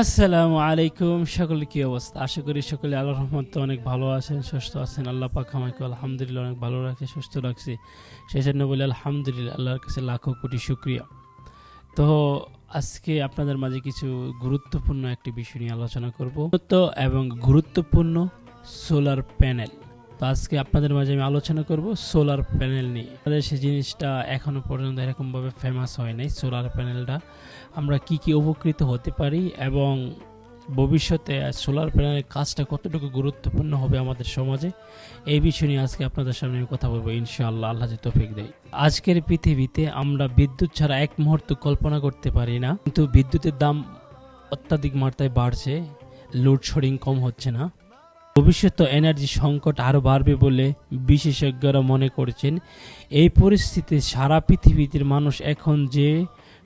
আসসালামু আলাইকুম। সকলের কি অবস্থা? আশা করি সকলে আল্লাহ রহমত অনেক ভালো আছেন, সুস্থ আছেন। আল্লাহ পাক আমাকে আলহামদুলিল্লাহ অনেক ভালো রাখছে সুস্থ রাখছে। সেই জন্য বলি আলহামদুলিল্লাহ, আল্লাহর কাছে লাখো কোটি শুক্রিয়া। তো আজকে আপনাদের মাঝে কিছু গুরুত্বপূর্ণ একটি বিষয় নিয়ে আলোচনা করব। তো এবং গুরুত্বপূর্ণ সোলার প্যানেল তো আজকে আপনাদের মাঝে আমি আলোচনা করব সোলার প্যানেল নিয়ে। আমাদের সেই জিনিসটা এখনও পর্যন্ত এরকমভাবে ফেমাস হয় নাই সোলার প্যানেলটা আমরা কি কি উপকৃত হতে পারি এবং ভবিষ্যতে সোলার প্যানেলের কাজটা কতটুকু গুরুত্বপূর্ণ হবে আমাদের সমাজে, এই বিষয় নিয়ে আজকে আপনাদের সামনে আমি কথা বলব, ইনশাআল্লাহ, আল্লাহ যে তৌফিক দেয়। আজকের পৃথিবীতে আমরা বিদ্যুৎ ছাড়া এক মুহূর্ত কল্পনা করতে পারি না, কিন্তু বিদ্যুতের দাম অত্যাধিক মাত্রায় বাড়ছে লোডশেডিং কম হচ্ছে না। ভবিষ্যতে এনার্জি সংকট আরও বাড়বে বলে বিশেষজ্ঞরা মনে করছেন। এই পরিস্থিতিতে সারা পৃথিবীতে মানুষ এখন যে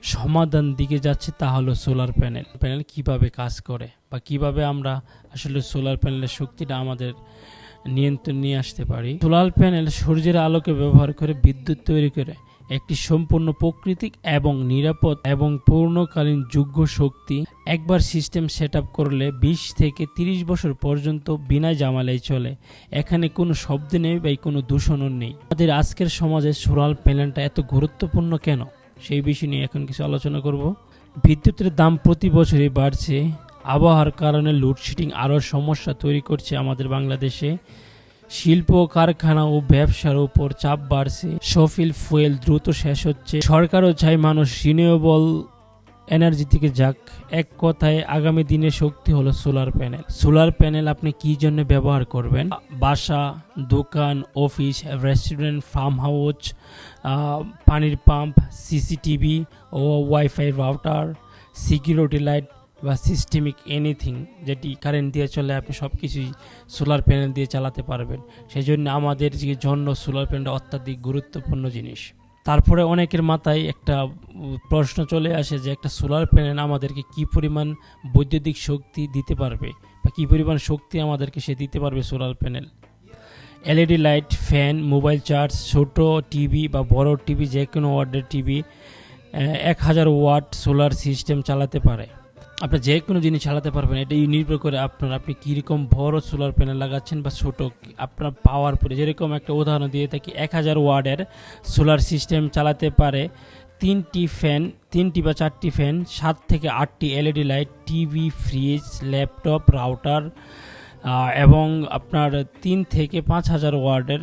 সমাধান দিকে যাচ্ছে তা হলো সোলার প্যানেল প্যানেল কীভাবে কাজ করে বা কীভাবে আমরা আসলে সোলার প্যানেলের শক্তিটা আমাদের নিয়ন্ত্রণ নিয়ে আসতে পারি? সোলার প্যানেল সূর্যের আলোকে ব্যবহার করে বিদ্যুৎ তৈরি করে একটি সম্পূর্ণ প্রাকৃতিক এবং নিরাপদ এবং পূর্ণকালীন যোগ্য শক্তি। একবার সিস্টেম সেট করলে বিশ থেকে তিরিশ বছর পর্যন্ত বিনা জামালাই চলে। এখানে কোনো শব্দ নেই বা কোনো দূষণও নেই। আমাদের আজকের সমাজে সোলার প্যানেলটা এত গুরুত্বপূর্ণ কেন? সেই বিষয় নিয়ে এখন কিছু আলোচনা করব। বিদ্যুতের দাম প্রতি বছরই বাড়ছে। আবহাওয়ার কারণে লোডশেডিং আরও সমস্যা তৈরি করছে আমাদের বাংলাদেশে। শিল্প কারখানা ও ব্যবসার উপর চাপ বাড়ছে। সফিল ফুয়েল দ্রুত শেষ হচ্ছে। সরকারও চাই মানুষ রিনিউয়েবল এনার্জি থেকে যাক। এক কথায়, আগামী দিনে শক্তি হলো সোলার প্যানেল সোলার প্যানেল আপনি কি জন্য ব্যবহার করবেন? বাসা, দোকান অফিস রেস্টুরেন্ট ফার্ম হাউস পানির পাম্প সিসিটিভি ও ওয়াইফাই রাউটার সিকিউরিটি লাইট বা সিস্টেমিক এনিথিং যেটি কারেন্ট দিয়ে চলে আপনি সব কিছুই সোলার প্যানেল দিয়ে চালাতে পারবেন। সেই জন্য আমাদের যে জন্য সোলার প্যানেলটা অত্যাধিক গুরুত্বপূর্ণ জিনিস। তারপরে অনেকের মাথায় একটা প্রশ্ন চলে আসে যে একটা সোলার প্যানেল আমাদেরকে কি পরিমাণ বৈদ্যুতিক শক্তি দিতে পারবে? বা কী পরিমাণ শক্তি আমাদেরকে সে দিতে পারবে solar panel LED light fan mobile charge ছোট টিভি বা বড় টিভি যে কোনো ওয়ার্ডের টিভি এক হাজার ওয়াট সোলার সিস্টেম চালাতে পারে। আপনি যে কোনো জিনিস চালাতে পারবেন, এটা নির্ভর করে আপনার আপনি কীরকম বড় সোলার প্যানেল লাগাচ্ছেন বা ছোটো, আপনার পাওয়ার পরে যেরকম একটা উদাহরণ দিয়ে থাকি, এক হাজার ওয়ার্ডের সোলার সিস্টেম চালাতে পারে তিনটি ফ্যান তিনটি বা চারটি ফ্যান সাত থেকে আটটি LED light TV fridge laptop router এবং আপনার তিন থেকে পাঁচ হাজার ওয়ার্ডের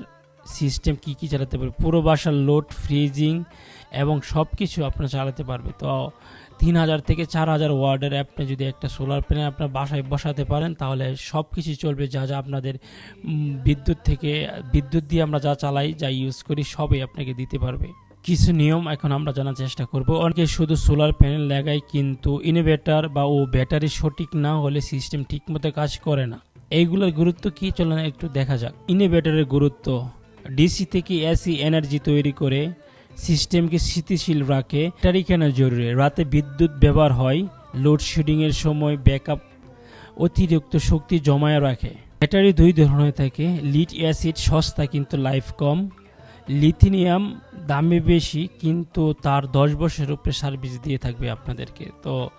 সিস্টেম কী কী চালাতে পারবে? পুরো বাসার লোড, ফ্রিজিং এবং সব কিছু আপনার চালাতে পারবে। তো তিন হাজার থেকে চার হাজার ওয়ার্ডের আপনি যদি একটা সোলার প্যানেল আপনার বাসায় বসাতে পারেন, তাহলে সব কিছু চলবে, যা যা আপনাদের বিদ্যুৎ থেকে, বিদ্যুৎ দিয়ে আমরা যা চালাই, যা ইউজ করি, সবই আপনাকে দিতে পারবে। কিছু নিয়ম এখন আমরা জানার চেষ্টা করব। অনেকে শুধু সোলার প্যানেল লাগায়, কিন্তু ইনভার্টার বা ও ব্যাটারি সঠিক না হলে সিস্টেম ঠিকমতো কাজ করে না। এইগুলোর গুরুত্ব কি? চলে না একটু দেখা যাক। ইনভার্টারের গুরুত্ব ডিসি থেকে এসি এনার্জি তৈরি করে সিস্টেমকে স্থিতিশীল রাখে। ব্যাটারি কেন জরুরি? রাতে বিদ্যুৎ ব্যবহার হয় লোডশেডিংয়ের সময় ব্যাকআপ অতিরিক্ত শক্তি জমায় রাখে। ব্যাটারি দুই ধরনের থাকে লিড অ্যাসিড সস্তা কিন্তু লাইফ কম লিথিনিয়াম দামে বেশি কিন্তু তার দশ বছরের উপরে সার্ভিস দিয়ে থাকবে আপনাদেরকে। তো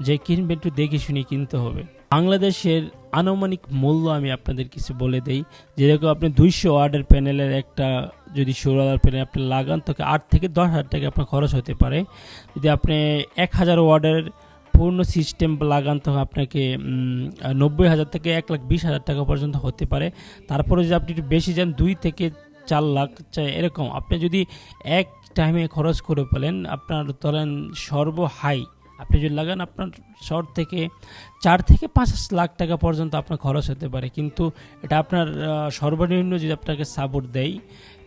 যে কিনবে একটু দেখে শুনে কিনতে হবে। বাংলাদেশের আনুমানিক মূল্য আমি আপনাদের কিছু বলে দেই। যেরকম আপনি দুইশো ওয়ার্ডের প্যানেলের একটা যদি সোলার প্যানেল আপনি লাগান, তাকে আট থেকে দশ হাজার টাকা আপনার খরচ হতে পারে। যদি আপনি এক হাজার ওয়ার্ডের পূর্ণ সিস্টেম লাগান, তখন আপনাকে নব্বই হাজার থেকে এক লাখ বিশ হাজার টাকা পর্যন্ত হতে পারে। তারপরে যদি আপনি একটু বেশি যান, দুই থেকে চার লাখ এরকম। আপনি যদি এক টাইমে খরচ করে ফেলেন, আপনার ধরেন সর্ব হাই আপনি যদি লাগান, আপনার শর্ট থেকে চার থেকে পাঁচ লাখ টাকা পর্যন্ত আপনার খরচ হতে পারে। কিন্তু এটা আপনার সর্বনিম্ন যদি আপনাকে সাপোর্ট দেয়,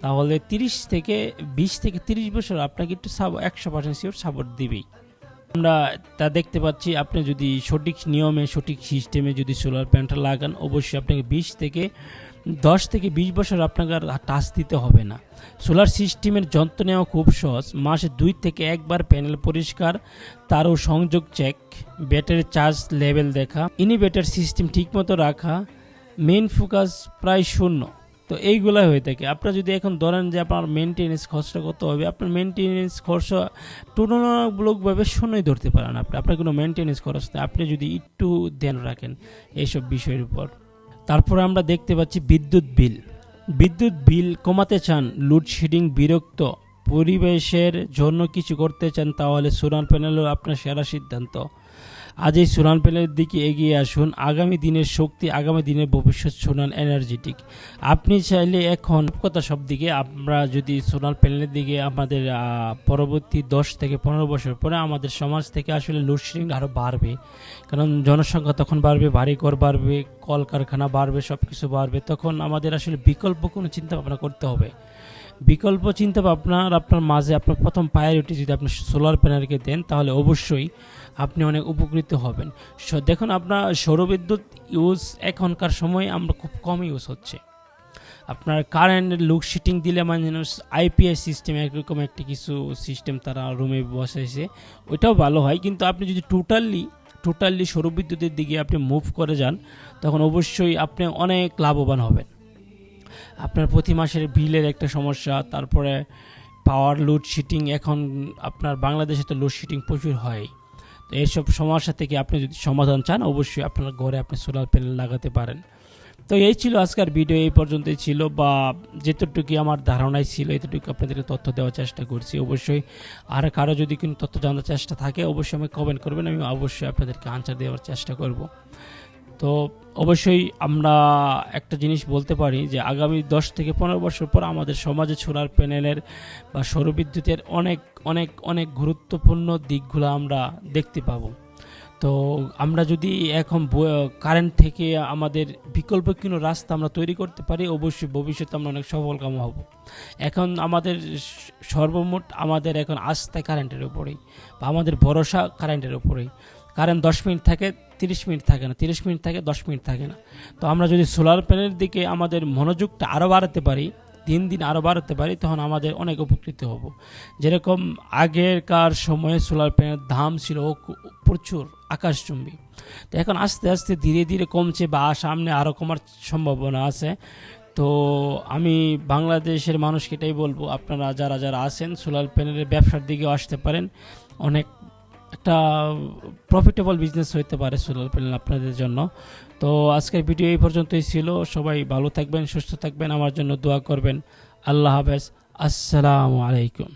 তাহলে তিরিশ থেকে বিশ থেকে তিরিশ বছর আপনাকে একটু সাব একশো পার্সেন্ট শিওর সাপোর্ট দিবেই। আমরা তা দেখতে পাচ্ছি, আপনি যদি সঠিক নিয়মে, সঠিক সিস্টেমে যদি সোলার প্যানেলটা লাগান, অবশ্যই আপনাকে বিশ থেকে দশ থেকে বিশ বছর আপনাকে আর টাচ দিতে হবে না। সোলার সিস্টেমের যন্ত্র নেওয়া খুব সহজ। মাসে দুই থেকে একবার প্যানেল পরিষ্কার তারও সংযোগ চেক ব্যাটারি চার্জ লেভেল দেখা ইনভার্টার সিস্টেম ঠিকমতো রাখা মেইন ফোকাস প্রায় শূন্য। তো এইগুলাই হয়ে থাকে। আপনার যদি এখন ধরেন যে আপনার মেনটেনেন্স খরচটা কত হবে, আপনার মেনটেনেন্স খরচ তুলনামূলকভাবে শূন্যই ধরতে পারেন আপনি। আপনার কোনো মেনটেনেন্স খরচ আপনি যদি একটু ধ্যান রাখেন, এইসব বিষয়ের উপর। তারপরে আমরা দেখতে পাচ্ছি বিদ্যুৎ বিল। বিদ্যুৎ বিল কমাতে চান লোডশেডিং বিরক্ত, পরিবেশের জন্য কিছু করতে চান তাহলে সোলার প্যানেল আপনার সেরা সিদ্ধান্ত। আজ এই সোলার প্যানেলের দিকে এগিয়ে আসুন। আগামী দিনের শক্তি, আগামী দিনের ভবিষ্যৎ সোলার এনার্জেটিক। আপনি চাইলে এখন কথা সব দিকে, আমরা যদি সোলার প্যানেলের দিকে আমাদের পরবর্তী দশ থেকে পনেরো বছর পরে আমাদের সমাজ থেকে আসলে লোডশেডিং আরও বাড়বে। কারণ জনসংখ্যা তখন বাড়বে ভারী ঘর বাড়বে, কলকারখানা বাড়বে সব কিছু বাড়বে, তখন আমাদের আসলে বিকল্প কোনো চিন্তা ভাবনা করতে হবে। বিকল্প চিন্তা ভাবনার আপনার মাঝে আপনার প্রথম প্রায়োরিটি যদি আপনি সোলার প্যানেলকে দেন, তাহলে অবশ্যই আপনি অনেক উপকৃত হবেন। দেখুন আপনার সৌরবিদ্যুৎ ইউজ এখনকার সময় আমরা খুব কম ইউজ হচ্ছে। আপনার কারেন্ট লোডশেডিং দিলে মানুষ আইপিএস সিস্টেম এরকম একটি কিছু সিস্টেম তারা রুমে বসাইছে, ওইটাও ভালো হয়। কিন্তু আপনি যদি টোটালি টোটালি সৌরবিদ্যুতের দিকে আপনি মুভ করে যান, তখন অবশ্যই আপনি অনেক লাভবান হবেন। আপনার প্রতি মাসের বিলের একটা সমস্যা, তারপরে পাওয়ার লোডশেডিং এখন আপনার বাংলাদেশে তো লোডশেডিং প্রচুর হয়। তো এইসব সমস্যা থেকে আপনি যদি সমাধান চান, অবশ্যই আপনার ঘরে আপনি সোলার প্যানেল লাগাতে পারেন। তো এই ছিল আজকের ভিডিও এই পর্যন্তই ছিল বা যেতটুকু আমার ধারণায় ছিল, এতটুকু আপনাদেরকে তথ্য দেওয়ার চেষ্টা করছি। অবশ্যই আর কারও যদি কোনো তথ্য জানার চেষ্টা থাকে, অবশ্যই আমি কমেন্ট করবেন, আমি অবশ্যই আপনাদেরকে আনসার দেওয়ার চেষ্টা করব। তো অবশ্যই আমরা একটা জিনিস বলতে পারি যে আগামী দশ থেকে পনেরো বছর পর আমাদের সমাজে সোলার প্যানেলের বা সৌরবিদ্যুতের অনেক অনেক অনেক গুরুত্বপূর্ণ দিকগুলো আমরা দেখতে পাবো। তো আমরা যদি এখন কারেন্ট থেকে আমাদের বিকল্প কোনো রাস্তা আমরা তৈরি করতে পারি, অবশ্যই ভবিষ্যতে আমরা অনেক সফলকাম হব। এখন আমাদের সর্বমোট আমাদের এখন আস্থা কারেন্টের উপরেই বা আমাদের ভরসা কারেন্টের উপরেই। কারেন্ট দশ মিনিট থাকে, তিরিশ মিনিট থাকে না, তিরিশ মিনিট থাকে, দশ মিনিট থাকে না। তো আমরা যদি সোলার প্যানেলের দিকে আমাদের মনোযোগটা আরও বাড়াতে পারি, দিন দিন আরও বাড়াতে পারি, তখন আমাদের অনেক উপকৃত হব। যেরকম আগেরকার সময়ে সোলার প্যানেলের দাম ছিল প্রচুর আকাশচুম্বী। তো এখন আস্তে আস্তে ধীরে ধীরে কমছে বা সামনে আরও কমার সম্ভাবনা আছে। তো আমি বাংলাদেশের মানুষকে এটাই বলব, আপনারা যারা যারা আছেন, সোলার প্যানেলের ব্যবসার দিকেও আসতে পারেন। অনেক একটা প্রফিটেবল বিজনেস হইতে পারে সোলার প্যানেল আপনাদের জন্য। তো আজকের ভিডিও এই পর্যন্তই ছিল। সবাই ভালো থাকবেন, সুস্থ থাকবেন। আমার জন্য দোয়া করবেন। আল্লাহ হাফেজ। আসসালামু আলাইকুম।